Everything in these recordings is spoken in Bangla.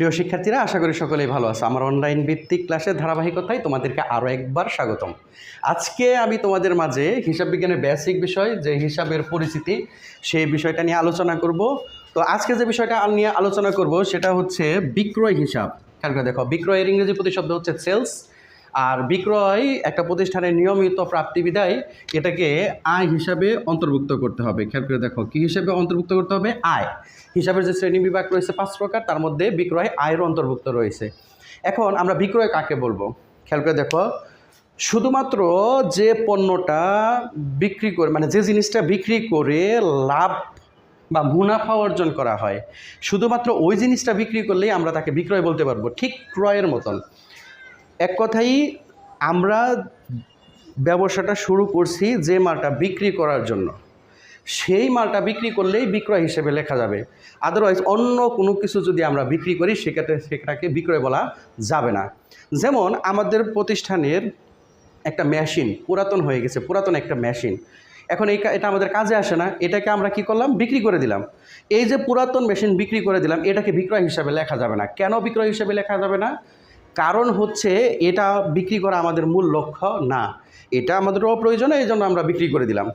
প্রিয় শিক্ষার্থীরা, আশা করি সকলেই ভালো আছে। আমার অনলাইন ভিত্তিক ক্লাসের ধারাবাহিকতায় তোমাদেরকে আরও একবার স্বাগতম। আজকে আমি তোমাদের মাঝে হিসাব বিজ্ঞানের বেসিক বিষয়, যে হিসাবের পরিচিতি, সেই বিষয়টা নিয়ে আলোচনা করব। তো আজকে যে বিষয়টা নিয়ে আলোচনা করব, সেটা হচ্ছে বিক্রয় হিসাব। খেয়াল করে দেখো, বিক্রয়ের ইংরেজি প্রতিশব্দ হচ্ছে সেলস আর বিক্রয় একটা প্রতিষ্ঠানের নিয়মিত প্রাপ্তি বিদায় এটাকে আয় হিসাবে অন্তর্ভুক্ত করতে হবে। খেয়াল করে দেখো, কী হিসাবে অন্তর্ভুক্ত করতে হবে? আয়। হিসাবের যে শ্রেণি বিভাগ রয়েছে পাঁচ প্রকার, তার মধ্যে বিক্রয়, আয়ের অন্তর্ভুক্ত রয়েছে। এখন আমরা বিক্রয় কাকে বলব? খেয়াল করে দেখো, শুধুমাত্র যে পণ্যটা বিক্রি করে মানে যে জিনিসটা বিক্রি করে লাভ বা মুনাফা অর্জন করা হয়, শুধুমাত্র ওই জিনিসটা বিক্রি করলেই আমরা তাকে বিক্রয় বলতে পারব, ঠিক ক্রয়ের মতন। এক কথাই আমরা ব্যবসাটা শুরু করছি যে মালটা বিক্রি করার জন্য। সেই মালটা বিক্রি করলেই বিক্রয় হিসেবে লেখা যাবে। আদারওয়াইজ অন্য কোনো কিছু যদি আমরা বিক্রি করি, সেক্ষেত্রে সেটাকে বিক্রয় বলা যাবে না। যেমন আমাদের প্রতিষ্ঠানের একটা মেশিন পুরাতন হয়ে গেছে, পুরাতন একটা মেশিন। এখন এই এটা আমাদের কাজে আসে না। এটাকে আমরা কি করলাম? বিক্রি করে দিলাম। এই যে পুরাতন মেশিন বিক্রি করে দিলাম, এটাকে বিক্রয় হিসাবে লেখা যাবে না। কেন বিক্রয় হিসাবে লেখা যাবে না? কারণ হচ্ছে এটা বিক্রি করা আমাদের মূল লক্ষ্য না। এটা আমাদের অপ্রয়োজনে এই জন্য আমরা বিক্রি করে দিলাম।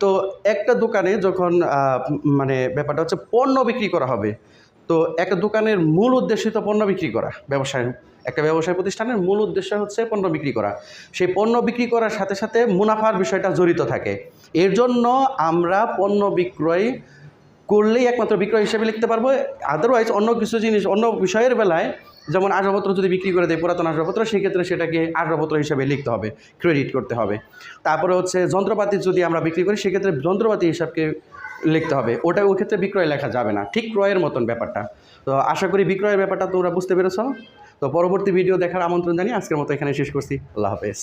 তো একটা দোকানে যখন মানে ব্যাপারটা হচ্ছে পণ্য বিক্রি করা হবে, তো একটা দোকানের মূল উদ্দেশ্য তো পণ্য বিক্রি করা, ব্যবসায়, একটা ব্যবসায় প্রতিষ্ঠানের মূল উদ্দেশ্য হচ্ছে পণ্য বিক্রি করা। সেই পণ্য বিক্রি করার সাথে সাথে মুনাফার বিষয়টা জড়িত থাকে। এর জন্য আমরা পণ্য বিক্রয় করলেই একমাত্র বিক্রয় হিসেবে লিখতে পারব। আদারওয়াইজ অন্য কিছু জিনিস, অন্য বিষয়ের বেলায় যেমন আসবাবপত্র যদি বিক্রি করে দেয়, পুরাতন আসবাবপত্র, সেক্ষেত্রে সেটাকে আসবাবপত্র হিসাবে লিখতে হবে ক্রেডিট করতে হবে। তারপরে হচ্ছে যন্ত্রপাতি যদি আমরা বিক্রি করি, সেক্ষেত্রে যন্ত্রপাতি হিসাবকে লিখতে হবে। ওটা ওই ক্ষেত্রে বিক্রয় লেখা যাবে না, ঠিক ক্রয়ের মতন ব্যাপারটা। তো আশা করি বিক্রয়ের ব্যাপারটা তোমরা বুঝতে পেরেছ। তো পরবর্তী ভিডিও দেখার আমন্ত্রণ জানিয়ে আজকের মতো এখানে শেষ করছি। আল্লাহ হাফেজ।